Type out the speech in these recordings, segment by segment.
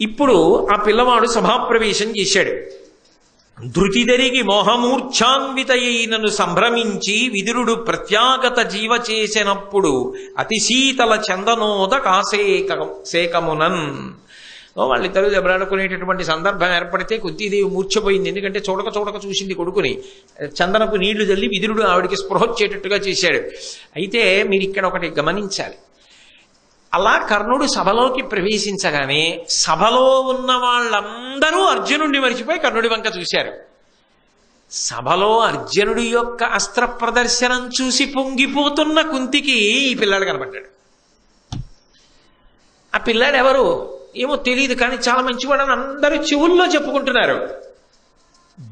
ఇప్పుడు ఆ పిల్లవాడు సభాప్రవేశం చేశాడు. ధృతిదరిగి మోహమూర్ఛాన్వితయైనను సంభ్రమించి విదురుడు ప్రత్యాగత జీవ చేసినప్పుడు అతి శీతల చందనోద కాసేక సేకమునన్ వాళ్ళిద్దరూ దెబ్బలాడుకునేటటువంటి సందర్భం ఏర్పడితే కొద్దిదేవి మూర్ఛపోయింది. ఎందుకంటే చూడక చూడక చూసింది కొడుకుని. చందనపు నీళ్ళు చల్లి విదురుడు ఆవిడికి స్పృహొచ్చేటట్టుగా చేశాడు. అయితే మీరు ఇక్కడ ఒకటి గమనించాలి. అలా కర్ణుడు సభలోకి ప్రవేశించగానే సభలో ఉన్న వాళ్ళందరూ అర్జునుడిని మరిచిపోయి కర్ణుడి వంక చూశారు. సభలో అర్జునుడి యొక్క అస్త్ర ప్రదర్శనం చూసి పొంగిపోతున్న కుంతికి ఈ పిల్లాడు కనబడ్డాడు. ఆ పిల్లాడు ఎవరు ఏమో తెలియదు కానీ చాలా మంచివాడని అందరూ చెవుల్లో చెప్పుకుంటున్నారు.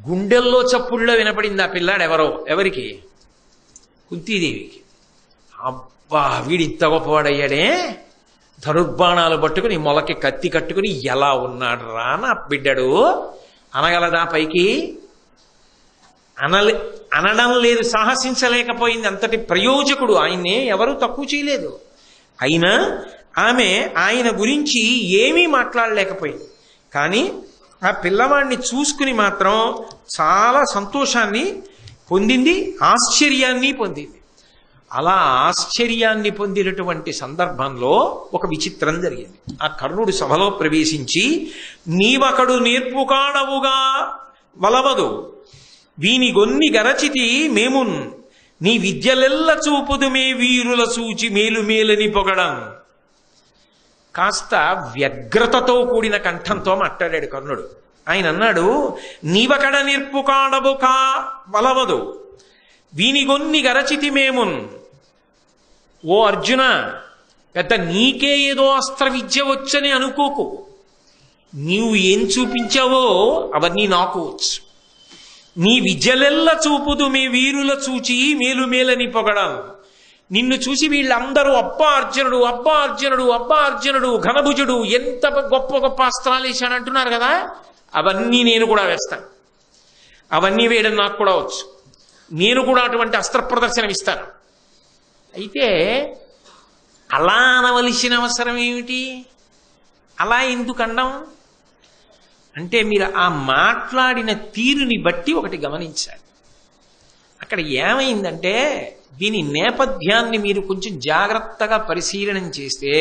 గుండెల్లో చప్పుల్లో వినపడింది ఆ పిల్లాడు ఎవరో ఎవరికి? కుంతీదేవికి. అబ్బా వీడి ఇంత గొప్పవాడయ్యాడే? ధనుర్బాణాలు పట్టుకుని మొలకి కత్తి కట్టుకుని ఎలా ఉన్నాడు రా నా బిడ్డడు. అనగలదా పైకి? అనలే అనడం లేదు సాహసించలేకపోయింది అంతటి ప్రయోజకుడు. ఆయన్నే ఎవరు తక్కువ చేయలేదు. అయినా ఆమె ఆయన గురించి ఏమీ మాట్లాడలేకపోయింది. కానీ ఆ పిల్లవాడిని చూసుకుని మాత్రం చాలా సంతోషాన్ని పొందింది ఆశ్చర్యాన్ని పొందింది. అలా ఆశ్చర్యాన్ని పొందినటువంటి సందర్భంలో ఒక విచిత్రం జరిగింది. ఆ కర్ణుడు సభలో ప్రవేశించి నీవకడు నేర్పుకాడవుగా వలవదు. వీని గొన్ని గరచితి మేమున్. నీ విద్యలెల్ల చూపుదు మే వీరుల సూచి మేలుమేలని పొగడం. కాస్త వ్యగ్రతతో కూడిన కంఠంతో మాట్లాడాడు కర్ణుడు. ఆయన అన్నాడు నీవకడ నేర్పు కాడవు కా వలవదు వీనిగొన్ని గరచితి మేమున్. ఓ అర్జున పెద్ద నీకే ఏదో అస్త్ర విద్య వచ్చని అనుకోకు. నీవు ఏం చూపించావో అవన్నీ నాకు వచ్చు. నీ విద్యలెల్ల చూపుదు మీ వీరుల చూచి మేలు మేలని పొగడం. నిన్ను చూసి వీళ్ళందరూ అబ్బా అర్జునుడు అబ్బా అర్జునుడు అబ్బా అర్జునుడు ఘనభుజుడు ఎంత గొప్ప గొప్ప అస్త్రాలు వేశాడు అంటున్నారు కదా? అవన్నీ నేను కూడా వేస్తాను. అవన్నీ వేయడం నాకు కూడా వచ్చు. నేను కూడా అటువంటి అస్త్ర ప్రదర్శన ఇస్తాను. అయితే అలా అనవలసిన అవసరం ఏమిటి? అలా ఎందుకు అండం అంటే మీరు ఆ మాట్లాడిన తీరుని బట్టి ఒకటి గమనించాలి. అక్కడ ఏమైందంటే దీని నేపథ్యాన్ని మీరు కొంచెం జాగ్రత్తగా పరిశీలనం చేస్తే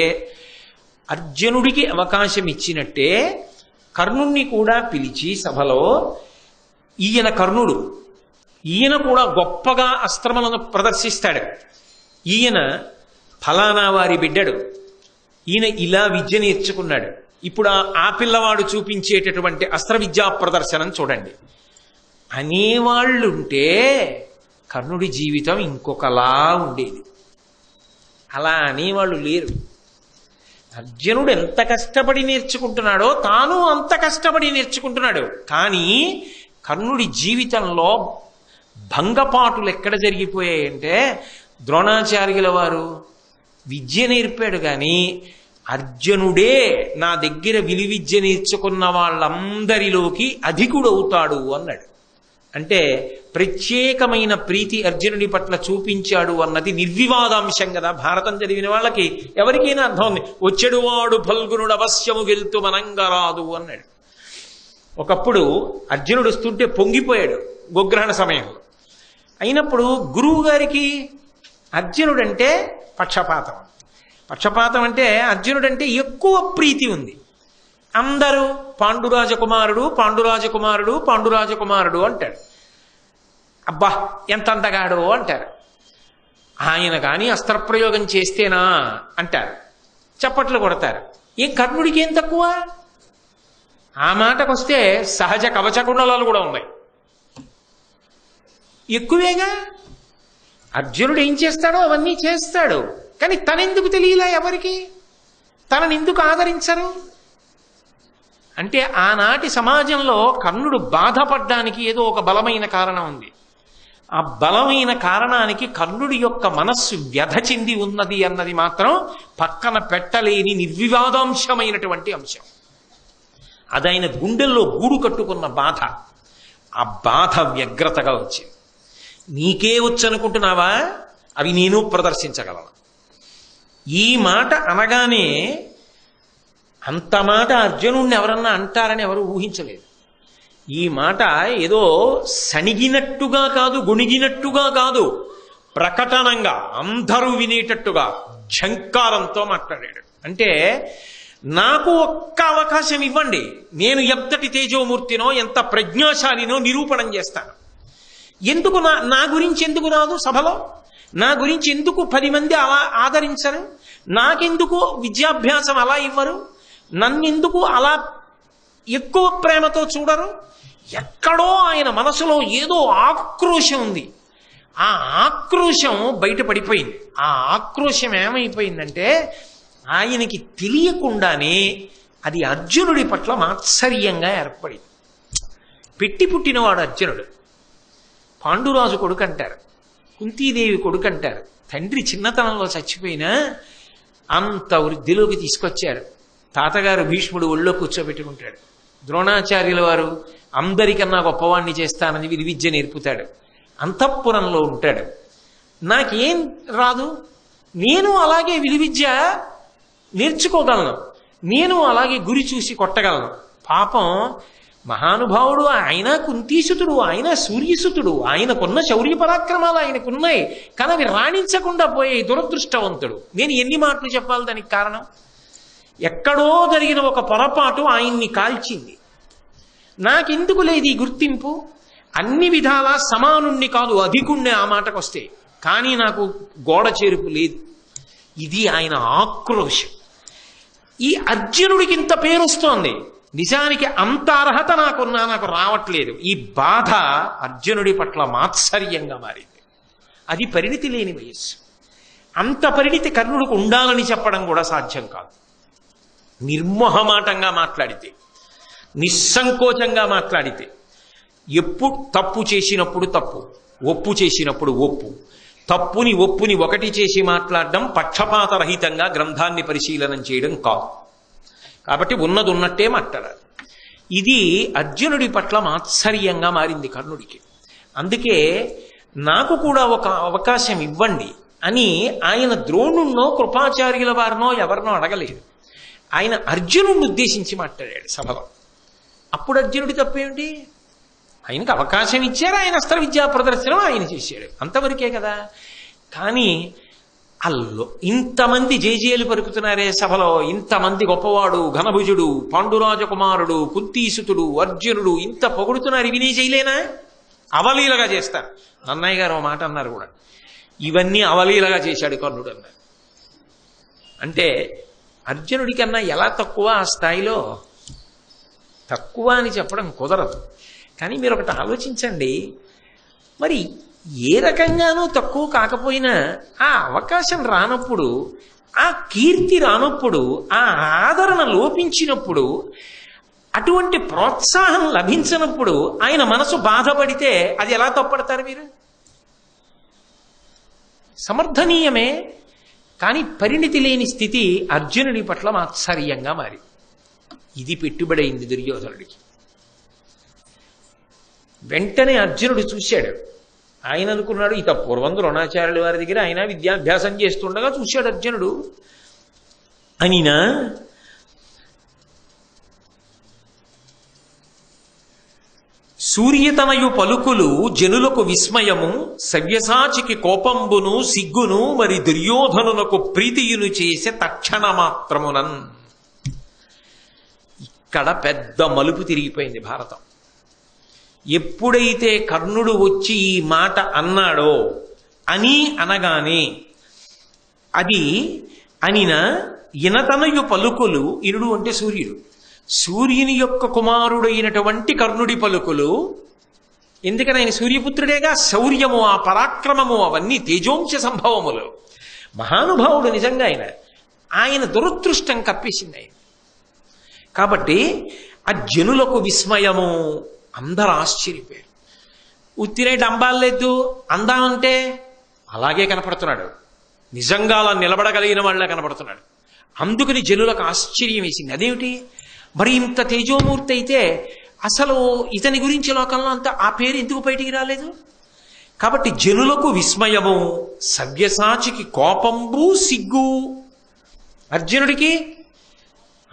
అర్జునుడికి అవకాశం ఇచ్చినట్టే కర్ణుణ్ణి కూడా పిలిచి సభలో ఈయన కర్ణుడు ఈయన కూడా గొప్పగా అస్త్రములను ప్రదర్శిస్తాడు. ఈయన ఫలానా వారి బిడ్డడు. ఈయన ఇలా విద్య నేర్చుకున్నాడు. ఇప్పుడు ఆ- పిల్లవాడు చూపించేటటువంటి అస్త్ర విద్యా ప్రదర్శనం చూడండి. అనేవాళ్ళుంటే కర్ణుడి జీవితం ఇంకొకలా ఉండేది. అలా అనేవాళ్ళు లేరు. అర్జునుడు ఎంత కష్టపడి నేర్చుకుంటున్నాడో తాను అంత కష్టపడి నేర్చుకుంటున్నాడు. కానీ కర్ణుడి జీవితంలో భంగపాటులు ఎక్కడ జరిగిపోయాయంటే ద్రోణాచార్యుల వారు విద్య నేర్పాడు కానీ అర్జునుడే నా దగ్గర విలువిద్య నేర్చుకున్న వాళ్ళందరిలోకి అధికుడవుతాడు అన్నాడు. అంటే ప్రత్యేకమైన ప్రీతి అర్జునుడి పట్ల చూపించాడు అన్నది నిర్వివాదాంశం కదా. భారతం చదివిన వాళ్ళకి ఎవరికైనా అర్థం ఉంది. వచ్చెడువాడు ఫల్గునుడు అవశ్యము గెలుతు మనంగరాదు అన్నాడు. ఒకప్పుడు అర్జునుడు వస్తుంటే పొంగిపోయాడు గోగ్రహణ సమయంలో. అయినప్పుడు గురువు గారికి అర్జునుడంటే పక్షపాతం. పక్షపాతం అంటే అర్జునుడంటే ఎక్కువ ప్రీతి ఉంది. అందరూ పాండురాజకుమారుడు పాండురాజకుమారుడు పాండురాజకుమారుడు అంటాడు అబ్బా ఎంత అందగాడు అంటారు. ఆయన కానీ అస్త్రప్రయోగం చేస్తేనా అంటారు. చప్పట్లు కొడతారు. ఈ కర్ణుడికి ఏం తక్కువ? ఆ మాటకొస్తే సహజ కవచకుండలాలు కూడా ఉన్నాయి. ఎక్కువేగా? అర్జునుడు ఏం చేస్తాడో అవన్నీ చేస్తాడు. కానీ తనెందుకు తెలియలా ఎవరికి? తనని ఎందుకు ఆదరించరు? అంటే ఆనాటి సమాజంలో కర్ణుడు బాధపడ్డానికి ఏదో ఒక బలమైన కారణం ఉంది. ఆ బలమైన కారణానికి కర్ణుడి యొక్క మనస్సు వ్యధ చెంది ఉన్నది అన్నది మాత్రం పక్కన పెట్టలేని నిర్వివాదాంశమైనటువంటి అంశం. అదైన గుండెల్లో గూడు కట్టుకున్న బాధ. ఆ బాధ వ్యగ్రతగా వచ్చింది. నీకే వచ్చనుకుంటున్నావా? అవి నేను ప్రదర్శించగలను. ఈ మాట అనగానే అంత మాట అర్జునుడిని ఎవరన్నా అంటారని ఎవరు ఊహించలేదు. ఈ మాట ఏదో సణిగినట్టుగా కాదు గుణిగినట్టుగా కాదు ప్రకటనంగా అందరూ వినేటట్టుగా ఝంకారంతో మాట్లాడాడు. అంటే నాకు ఒక్క అవకాశం ఇవ్వండి నేను ఎంతటి తేజోమూర్తినో ఎంత ప్రజ్ఞాశాలినో నిరూపణం చేస్తాను. ఎందుకు నా నా గురించి ఎందుకు రాదు సభలో? నా గురించి ఎందుకు పది మంది అలా ఆదరించరు? నాకెందుకు విద్యాభ్యాసం అలా ఇవ్వరు? నన్నెందుకు అలా ఎక్కువ ప్రేమతో చూడరు? ఎక్కడో ఆయన మనసులో ఏదో ఆక్రోశం ఉంది. ఆ ఆక్రోశం బయటపడిపోయింది. ఆ ఆక్రోశం ఏమైపోయిందంటే ఆయనకి తెలియకుండానే అది అర్జునుడి పట్ల మాత్సర్యంగా ఏర్పడింది. పెట్టి పుట్టినవాడు అర్జునుడు. పాండురాజు కొడుకు అంటారు కుంతీదేవి కొడుకు అంటారు తండ్రి చిన్నతనంలో చచ్చిపోయినా అంత వృద్ధిలోకి తీసుకొచ్చారు. తాతగారు భీష్ముడు ఒళ్ళో కూర్చోబెట్టుకుంటాడు. ద్రోణాచార్యుల వారు అందరికన్నా గొప్పవాణ్ణి చేస్తానని విధి విద్య నేర్పుతాడు. అంతఃపురంలో ఉంటాడు. నాకేం రాదు? నేను అలాగే విధి విద్య నేర్చుకోగలను. నేను అలాగే గురి చూసి కొట్టగలను. పాపం మహానుభావుడు ఆయన కుంతీసుతుడు ఆయన సూర్యసుతుడు ఆయనకున్న శౌర్య పరాక్రమాలు ఆయనకున్నాయి. కానీ అవి రాణించకుండా పోయే దురదృష్టవంతుడు. నేను ఎన్ని మాటలు చెప్పాలి దానికి కారణం? ఎక్కడో జరిగిన ఒక పొరపాటు ఆయన్ని కాల్చింది. నాకెందుకు లేదు ఈ గుర్తింపు? అన్ని విధాలా సమానుణ్ణి కాదు అధికుణ్ణి ఆ మాటకు వస్తే. కానీ నాకు గోడ చేరుపు లేదు. ఇది ఆయన ఆక్రోశం. ఈ అర్జునుడికి ఇంత పేరు వస్తోంది. నిజానికి అంత అర్హత నాకున్నా నాకు రావట్లేదు. ఈ బాధ అర్జునుడి పట్ల మాత్సర్యంగా మారింది. అది పరిణితి లేని వయస్సు. అంత పరిణితి కర్ణుడికి ఉండాలని చెప్పడం కూడా సాధ్యం కాదు. నిర్మోహమాటంగా మాట్లాడితే నిస్సంకోచంగా మాట్లాడితే ఎప్పుడు తప్పు చేసినప్పుడు తప్పు ఒప్పు చేసినప్పుడు ఒప్పు తప్పుని ఒప్పుని ఒకటి చేసి మాట్లాడడం పక్షపాతరహితంగా గ్రంథాన్ని పరిశీలనం చేయడం కాదు. కాబట్టి ఉన్నది ఉన్నట్టే మాట్లాడాలి. ఇది అర్జునుడి పట్ల మాత్సర్యంగా మారింది కర్ణుడికి. అందుకే నాకు కూడా ఒక అవకాశం ఇవ్వండి అని ఆయన ద్రోణున్నో కృపాచార్యుల వారినో ఎవరినో అడగలేదు. ఆయన అర్జునుడిని ఉద్దేశించి మాట్లాడాడు సభలో. అప్పుడు అర్జునుడి తప్పేమిటి? ఆయనకు అవకాశం ఇచ్చారు ఆయన అస్త్ర విద్యా ప్రదర్శనం ఆయన చేశాడు. అంతవరకే కదా? కానీ అల్లు ఇంతమంది జేజేలు పరుకుతున్నారే సభలో. ఇంతమంది గొప్పవాడు ఘనభుజుడు పాండురాజకుమారుడు కుంతీసుతుడు అర్జునుడు ఇంత పొగుడుతున్నారు ఇవి నీ చేయలేనా అవలీలగా చేస్తారు. నన్నయ్య గారు మాట అన్నారు కూడా. ఇవన్నీ అవలీలగా చేశాడు కర్ణుడు అన్నారు అంటే అర్జునుడి కన్నా ఎలా తక్కువ ఆ స్థాయిలో? తక్కువ అని చెప్పడం కుదరదు. కానీ మీరు ఒకటి ఆలోచించండి. మరి ఏ రకంగానూ తక్కువ కాకపోయినా ఆ అవకాశం రానప్పుడు ఆ కీర్తి రానప్పుడు ఆ ఆదరణ లోపించినప్పుడు అటువంటి ప్రోత్సాహం లభించినప్పుడు ఆయన మనసు బాధపడితే అది ఎలా తప్పడతారు మీరు సమర్థనీయమే కానీ పరిణితి లేని స్థితి అర్జునుడి పట్ల మాత్సర్యంగా మారి. ఇది పెట్టుబడైంది దుర్యోధనుడికి. వెంటనే అర్జునుడు చూశాడు. ఆయన అనుకున్నాడు ఇత పూర్వం ద్రోణాచార్యుల వారి దగ్గర ఆయన విద్యాభ్యాసం చేస్తుండగా చూశాడు అర్జునుడు. అనినా సూర్యతనయు పలుకులు జనులకు విస్మయము సవ్యసాచికి కోపంబును సిగ్గును మరి దుర్యోధనునకు ప్రీతియును చేసే తక్షణ మాత్రమునన్ ఇక్కడ పెద్ద మలుపు తిరిగిపోయింది భారతం. ఎప్పుడైతే కర్ణుడు వచ్చి ఈ మాట అన్నాడో అని అనగానే అది అనిన ఇనతనయు పలుకులు ఇనుడు అంటే సూర్యుడు. సూర్యుని యొక్క కుమారుడైనటువంటి కర్ణుడి పలుకులు ఎందుకని ఆయన సూర్యపుత్రుడేగా? శౌర్యము ఆ పరాక్రమము అవన్నీ తేజోంశ సంభవములు. మహానుభావుడు నిజంగా ఆయన ఆయన దురదృష్టం కప్పేసింది ఆయన. కాబట్టి ఆ జనులకు విస్మయము అందరు ఆశ్చర్యపోయారు. ఉత్తిరే డంబాలేదు అందామంటే అలాగే కనపడుతున్నాడు. నిజంగా అలా నిలబడగలిగిన వాళ్ళ కనపడుతున్నాడు. అందుకని జనులకు ఆశ్చర్యం వేసింది. అదేమిటి? మరి ఇంత తేజోమూర్తి అయితే అసలు ఇతని గురించి లోకంలో అంత ఆ పేరు ఎందుకు బయటికి రాలేదు? కాబట్టి జనులకు విస్మయము సవ్యసాచికి కోపంబు సిగ్గు. అర్జునుడికి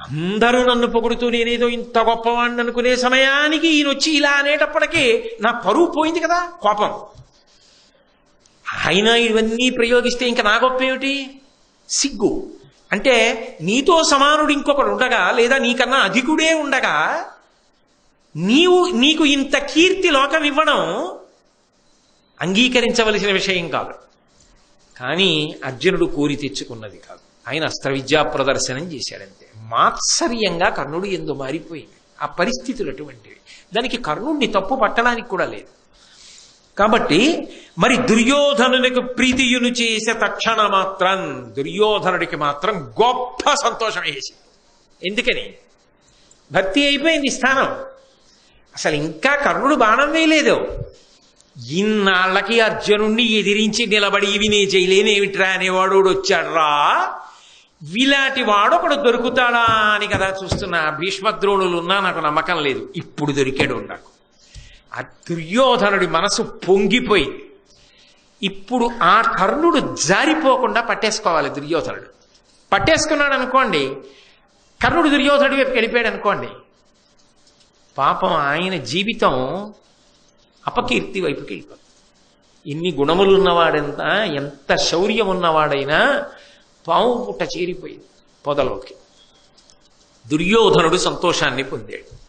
అందరూ నన్ను పొగుడుతూ నేనేదో ఇంత గొప్పవాణ్ణి అనుకునే సమయానికి ఈయన వచ్చి ఇలా అనేటప్పటికీ నా పరువు పోయింది కదా కోపం. ఆయన ఇవన్నీ ప్రయోగిస్తే ఇంకా నా గొప్ప ఏమిటి? సిగ్గు. అంటే నీతో సమానుడు ఇంకొకడు ఉండగా లేదా నీకన్నా అధికుడే ఉండగా నీవు నీకు ఇంత కీర్తి లోకం ఇవ్వడం అంగీకరించవలసిన విషయం కాదు. కానీ అర్జునుడు కోరి తెచ్చుకున్నది కాదు. ఆయన అస్త్ర విద్యా ప్రదర్శనం చేశాడంతే. మాత్సర్యంగా కర్ణుడు ఎందు మారిపోయింది. ఆ పరిస్థితులు అటువంటివి. దానికి కర్ణుడిని తప్పు పట్టడానికి కూడా లేదు. కాబట్టి మరి దుర్యోధనునికి ప్రీతియును చేసే తక్షణ మాత్రం దుర్యోధనుడికి మాత్రం గొప్ప సంతోషం వేసింది. ఎందుకని? భక్తి అయిపోయింది స్థానం. అసలు ఇంకా కర్ణుడు బాణం వేయలేదు. ఇన్నాళ్ళకి అర్జునుణ్ణి ఎదిరించి నిలబడి ఇవి నే చేయలేనేమిట్రా అనేవాడు వచ్చాడ్రా. విలాంటి వాడొకడు దొరుకుతాడా అని కదా చూస్తున్నా. భీష్మద్రోణులు ఉన్నా నాకు నమ్మకం లేదు. ఇప్పుడు దొరికాడు నాకు. ఆ దుర్యోధనుడి మనసు పొంగిపోయింది. ఇప్పుడు ఆ కర్ణుడు జారిపోకుండా పట్టేసుకోవాలి దుర్యోధనుడు. పట్టేసుకున్నాడు అనుకోండి కర్ణుడు దుర్యోధనుడి వైపు గడిపాడు అనుకోండి పాపం ఆయన జీవితం అపకీర్తి వైపుకి వెళ్ళిపోతుంది. ఎన్ని గుణములు ఉన్నవాడెంత ఎంత శౌర్యం ఉన్నవాడైనా పాము పుట్ట చేరిపోయింది పొదలోకి. దుర్యోధనుడు సంతోషాన్ని పొందాడు.